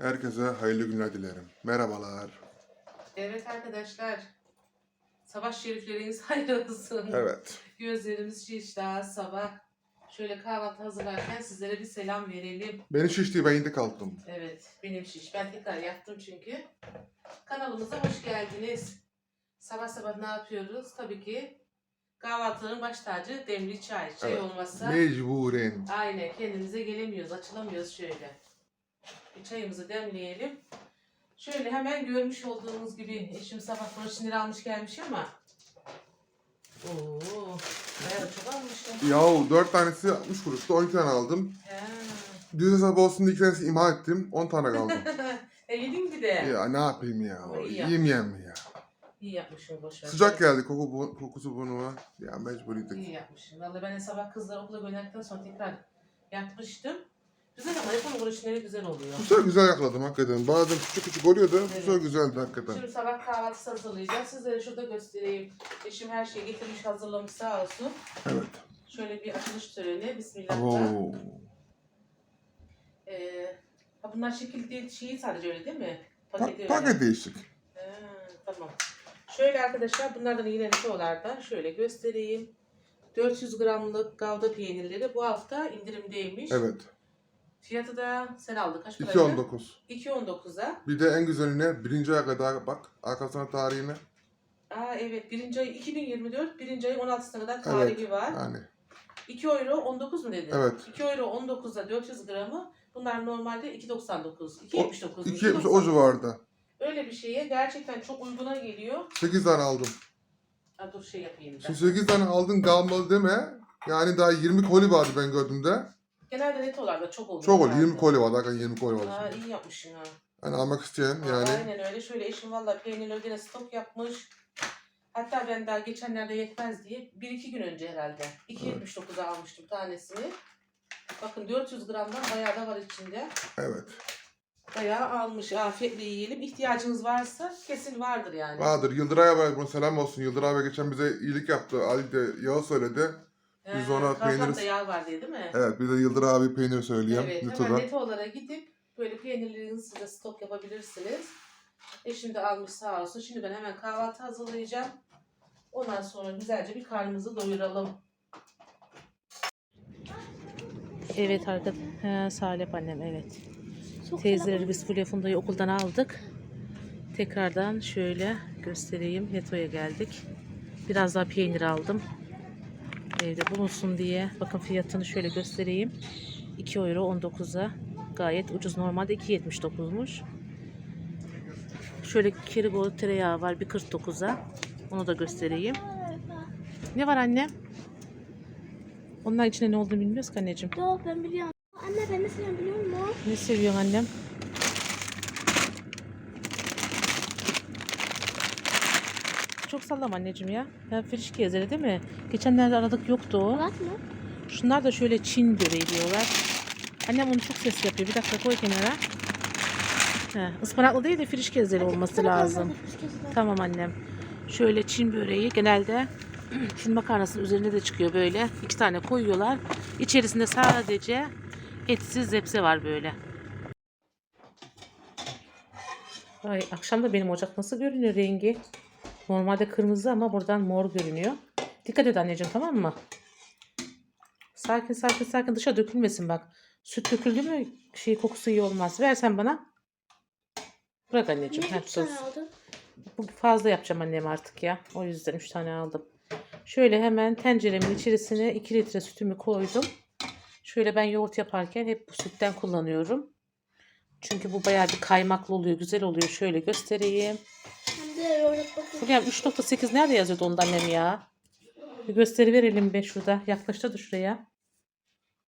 Herkese hayırlı günler dilerim. Merhabalar. Evet arkadaşlar. Sabah şerifleriniz hayırlı olsun. Evet. Gözlerimiz şiş daha sabah. Şöyle kahvaltı hazırlarken sizlere bir selam verelim. Beni şişti ben indi kalktım. Evet benim şiş. Ben tekrar yattım çünkü. Kanalımıza hoş geldiniz. Sabah sabah ne yapıyoruz? Tabii ki kahvaltıların baş tacı demli çay. Çay Evet. olmazsa Mecburen. aynen kendimize gelemiyoruz. Açılamıyoruz şöyle. Çayımızı demleyelim. Şöyle hemen görmüş olduğunuz gibi eşim sabah broşinleri almış gelmiş ama Oo, bayağı çok almışım. Yahu 4 tanesi 60 kuruştu 12 tane aldım. He. Düz hesap olsun diye 2 tanesi imha ettim. 10 tane kaldı. e yedin bir de. ya ne yapayım ya. Ama iyi Yemeyeyim mi ya. İyi yapmışım boş ver. Sıcak geldi koku, bu- kokusu burnuma. Ya mecburiydik. İyi yapmışım. Vallahi ben de sabah kızları okula gönderdikten sonra tekrar yapmıştım. Güzel ama yapım broşinleri güzel oluyor. Bu sefer güzel yakaladım hakikaten. Bazen küçük küçük oluyordu. Bu Evet. sefer güzeldi hakikaten. Şimdi sabah kahvaltısı hazırlayacağız. Sizlere şurada göstereyim. Eşim her şeyi getirmiş hazırlamış sağ olsun. Evet. Şöyle bir açılış töreni. Bismillah. Oo. Ee, ha bunlar şekil değil, şeyi sadece öyle değil mi? Pa- Paketi öyle. paket değişik. He, tamam. Şöyle arkadaşlar bunlardan yine lisolardan şöyle göstereyim. 400 gramlık gavda peynirleri bu hafta indirimdeymiş. Evet. Fiyatı da sen aldın kaç paraydı? 2.19. 2.19'a. Bir de en güzeline birinci aya kadar bak. Arkasına tarihine. Aa evet birinci ay 2024 birinci ay 16'sına kadar tarihi var. Yani. 2 euro 19 mu dedi? Evet. 2 euro 19'a 400 gramı. Bunlar normalde 2.99. O- 2.79. 2.70 o civarda. Öyle bir şeye gerçekten çok uyguna geliyor. 8 tane aldım. Ha, dur şey yapayım ben. Şimdi 8 tane aldın kalmadı deme. Yani daha 20 koli vardı ben gördüğümde. Genelde netolarda çok oluyor. Çok zaten. 20 koli vardı. Hakikaten 20 koli Ha, vardı. iyi yapmışsın ha. Yani almak isteyen yani. Aynen öyle. Şöyle eşim valla peynirleri gene stok yapmış. Hatta ben daha geçenlerde yetmez diye 1-2 gün önce herhalde 2.79'a almıştım tanesini. Bakın 400 gramdan bayağı da var içinde. Evet. Bayağı almış. Afiyetle yiyelim. İhtiyacınız varsa kesin vardır yani. Vardır. Yıldıray abi selam olsun. Yıldıray abi geçen bize iyilik yaptı. Ali de yağı söyledi. Biz ona peyniri- yağ var diye değil mi? Evet bir de Yıldıray abi peynir söyleyeyim. Evet, hemen Nito'da. netolara gidip böyle peynirlerinizi size stok yapabilirsiniz. Eşim de almış sağ olsun. Şimdi ben hemen kahvaltı hazırlayacağım. Ondan sonra güzelce bir karnımızı doyuralım. Evet arkadaşlar. Salep annem evet. Teyzeleri biz Fulya Funda'yı okuldan aldık. Tekrardan şöyle göstereyim. Neto'ya geldik. Biraz daha peynir aldım. Evde bulunsun diye. Bakın fiyatını şöyle göstereyim. 2 euro 19'a. Gayet ucuz. Normalde 2.79'muş. Şöyle Keribolu tereyağı var. 1.49'a. Onu da göstereyim. Ne var anne? Onlar içinde ne olduğunu bilmiyoruz ki anneciğim. Yok ben biliyorum. Anne ben de seni biliyor musun? Ne seviyorsun annem? Çok sallama anneciğim ya. Ya friş gezeri değil mi? Geçenlerde aradık yoktu o. Mı? Şunlar da şöyle Çin böreği diyorlar. Annem onu çok ses yapıyor. Bir dakika koy kenara. He, ıspanaklı değil de friş gezeri olması lazım. Tamam annem. Şöyle Çin böreği genelde Çin makarnasının üzerinde de çıkıyor böyle. İki tane koyuyorlar. İçerisinde sadece etsiz zepse var böyle. Ay akşam da benim ocak nasıl görünüyor rengi? Normalde kırmızı ama buradan mor görünüyor. Dikkat et anneciğim tamam mı? Sakin sakin sakin dışa dökülmesin bak. Süt döküldü mü şey kokusu iyi olmaz. Versen bana. Bırak anneciğim. Niye Heh, sus. Bu fazla yapacağım annem artık ya. O yüzden 3 tane aldım. Şöyle hemen tenceremin içerisine 2 litre sütümü koydum. Şöyle ben yoğurt yaparken hep bu sütten kullanıyorum. Çünkü bu bayağı bir kaymaklı oluyor. Güzel oluyor. Şöyle göstereyim. Hocam 3.8 nerede yazıyordu onda annem ya? Bir gösteri verelim be şurada. Yaklaştı da şuraya.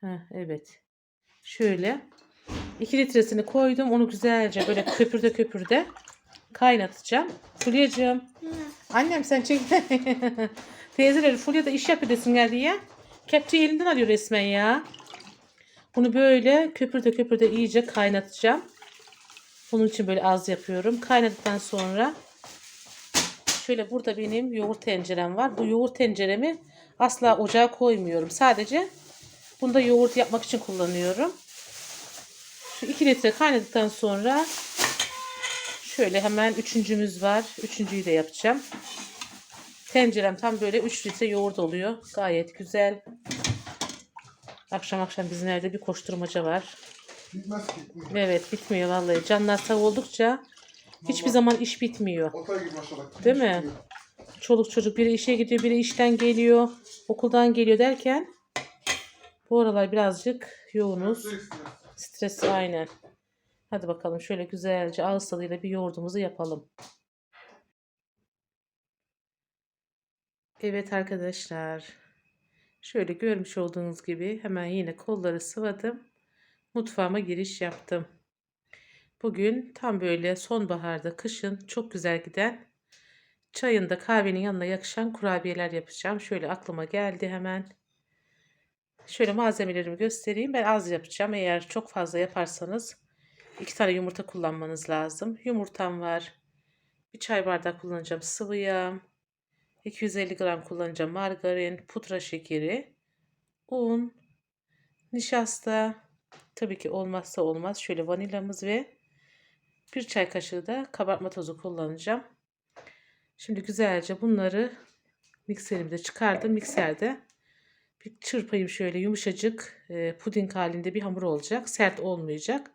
Heh, evet. Şöyle. 2 litresini koydum. Onu güzelce böyle köpürde köpürde kaynatacağım. Fulya'cığım. Annem sen çek. Teyzeleri Fulya'da iş yapıyor desin geldi ya. Kepçeyi elinden alıyor resmen ya. Bunu böyle köpürde köpürde iyice kaynatacağım. Bunun için böyle az yapıyorum. Kaynadıktan sonra şöyle burada benim yoğurt tencerem var. Bu yoğurt tenceremi asla ocağa koymuyorum. Sadece bunda yoğurt yapmak için kullanıyorum. Şu 2 litre kaynadıktan sonra şöyle hemen üçüncümüz var. Üçüncüyü de yapacağım. Tencerem tam böyle 3 litre yoğurt oluyor. Gayet güzel. Akşam akşam bizim evde bir koşturmaca var. Bitmez bitmez. Evet bitmiyor vallahi. Canlar sağ oldukça hiçbir zaman iş bitmiyor. Değil mi? Çoluk çocuk biri işe gidiyor, biri işten geliyor, okuldan geliyor derken bu aralar birazcık yoğunuz. Stresli aynen. Hadi bakalım şöyle güzelce ağız tadıyla bir yoğurdumuzu yapalım. Evet arkadaşlar. Şöyle görmüş olduğunuz gibi hemen yine kolları sıvadım. Mutfağıma giriş yaptım. Bugün tam böyle sonbaharda, kışın çok güzel giden çayın da kahvenin yanına yakışan kurabiyeler yapacağım. Şöyle aklıma geldi hemen. Şöyle malzemelerimi göstereyim. Ben az yapacağım. Eğer çok fazla yaparsanız iki tane yumurta kullanmanız lazım. Yumurtam var. Bir çay bardağı kullanacağım sıvı yağ. 250 gram kullanacağım margarin, pudra şekeri, un, nişasta, tabii ki olmazsa olmaz şöyle vanilamız ve bir çay kaşığı da kabartma tozu kullanacağım. Şimdi güzelce bunları mikserimde çıkardım. Mikserde bir çırpayım şöyle yumuşacık e, puding halinde bir hamur olacak. Sert olmayacak.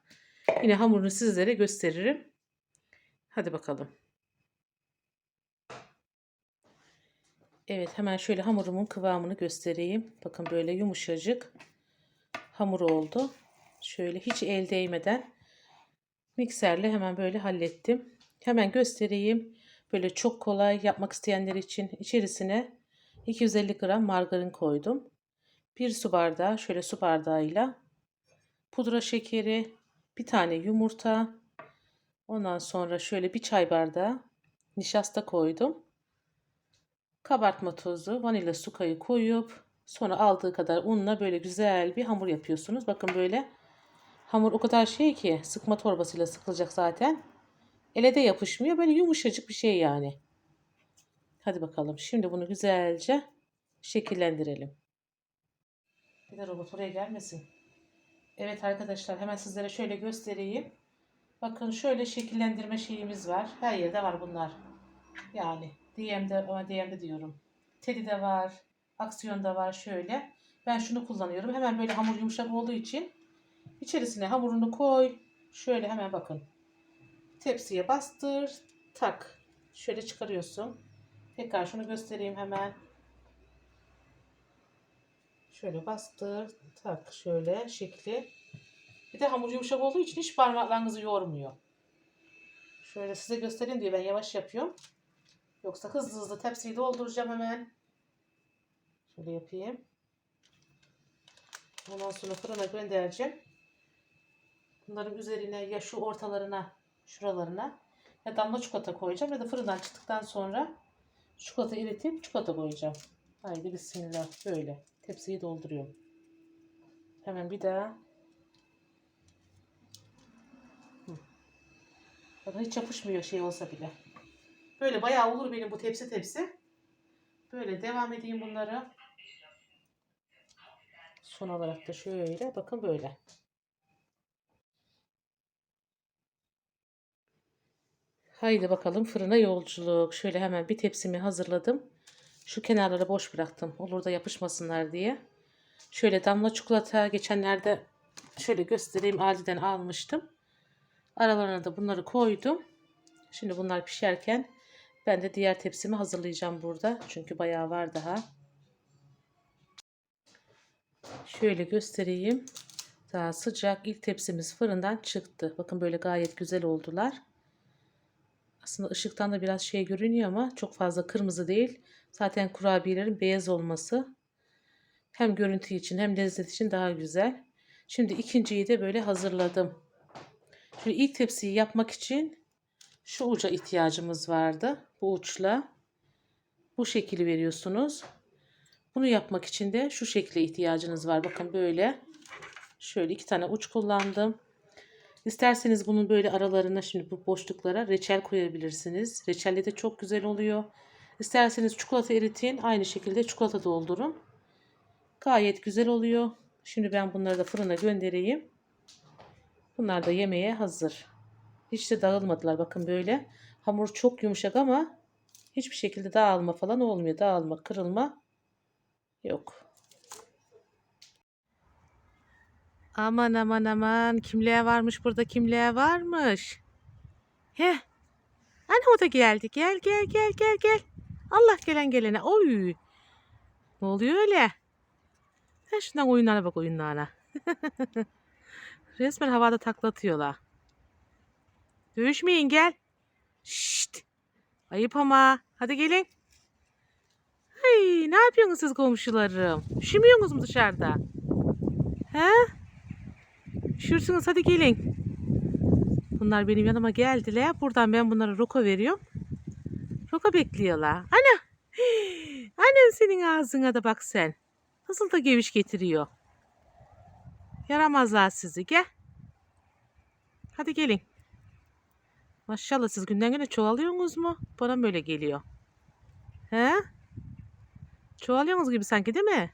Yine hamurunu sizlere gösteririm. Hadi bakalım. Evet hemen şöyle hamurumun kıvamını göstereyim. Bakın böyle yumuşacık hamur oldu. Şöyle hiç el değmeden mikserle hemen böyle hallettim. Hemen göstereyim. Böyle çok kolay yapmak isteyenler için içerisine 250 gram margarin koydum. 1 su bardağı şöyle su bardağıyla pudra şekeri, bir tane yumurta, ondan sonra şöyle bir çay bardağı nişasta koydum. Kabartma tozu, vanilya sukayı koyup sonra aldığı kadar unla böyle güzel bir hamur yapıyorsunuz. Bakın böyle hamur o kadar şey ki sıkma torbasıyla sıkılacak zaten. Ele de yapışmıyor. Böyle yumuşacık bir şey yani. Hadi bakalım. Şimdi bunu güzelce şekillendirelim. Bir de robot oraya gelmesin. Evet arkadaşlar hemen sizlere şöyle göstereyim. Bakın şöyle şekillendirme şeyimiz var. Her yerde var bunlar. Yani DM'de ama DM'de diyorum. Teddy'de var. Aksiyonda var şöyle. Ben şunu kullanıyorum. Hemen böyle hamur yumuşak olduğu için içerisine hamurunu koy. Şöyle hemen bakın. Tepsiye bastır. Tak. Şöyle çıkarıyorsun. Tekrar şunu göstereyim hemen. Şöyle bastır. Tak. Şöyle şekli. Bir de hamur yumuşak olduğu için hiç parmaklarınızı yormuyor. Şöyle size göstereyim diye ben yavaş yapıyorum. Yoksa hızlı hızlı tepsiyi dolduracağım hemen. Şöyle yapayım. Ondan sonra fırına göndereceğim. Bunların üzerine ya şu ortalarına, şuralarına ya damla çikolata koyacağım ya da fırından çıktıktan sonra çikolata eritip çikolata koyacağım. Haydi bismillah. Böyle. Tepsiyi dolduruyorum. Hemen bir daha. Bakın hiç yapışmıyor şey olsa bile. Böyle bayağı olur benim bu tepsi tepsi. Böyle devam edeyim bunları. Son olarak da şöyle bakın böyle. Haydi bakalım fırına yolculuk. Şöyle hemen bir tepsimi hazırladım. Şu kenarları boş bıraktım. Olur da yapışmasınlar diye. Şöyle damla çikolata geçenlerde şöyle göstereyim Aldi'den almıştım. Aralarına da bunları koydum. Şimdi bunlar pişerken ben de diğer tepsimi hazırlayacağım burada. Çünkü bayağı var daha. Şöyle göstereyim. Daha sıcak ilk tepsimiz fırından çıktı. Bakın böyle gayet güzel oldular. Aslında ışıktan da biraz şey görünüyor ama çok fazla kırmızı değil. Zaten kurabiyelerin beyaz olması hem görüntü için hem lezzet için daha güzel. Şimdi ikinciyi de böyle hazırladım. Şimdi ilk tepsiyi yapmak için şu uca ihtiyacımız vardı. Bu uçla bu şekli veriyorsunuz. Bunu yapmak için de şu şekle ihtiyacınız var. Bakın böyle. Şöyle iki tane uç kullandım. İsterseniz bunun böyle aralarına şimdi bu boşluklara reçel koyabilirsiniz. Reçelle de çok güzel oluyor. İsterseniz çikolata eritin. Aynı şekilde çikolata doldurun. Gayet güzel oluyor. Şimdi ben bunları da fırına göndereyim. Bunlar da yemeğe hazır. Hiç de dağılmadılar bakın böyle. Hamur çok yumuşak ama hiçbir şekilde dağılma falan olmuyor. Dağılma, kırılma yok. Aman aman aman kimliğe varmış burada kimliğe varmış. He. Ana o da geldi. Gel gel gel gel gel. Allah gelen gelene. Oy. Ne oluyor öyle? Ha şundan oyunlara bak oyunlarına. Resmen havada taklatıyorlar. Dövüşmeyin gel. Şşt. Ayıp ama. Hadi gelin. Ay, ne yapıyorsunuz siz komşularım? Üşümüyorsunuz mu dışarıda? He? Üşürsünüz hadi gelin. Bunlar benim yanıma geldiler. Buradan ben bunlara roka veriyorum. Roka bekliyorlar. Ana! Annem senin ağzına da bak sen. Nasıl da geviş getiriyor. Yaramazlar sizi. Gel. Hadi gelin. Maşallah siz günden güne çoğalıyorsunuz mu? Bana böyle geliyor. He? Çoğalıyorsunuz gibi sanki değil mi?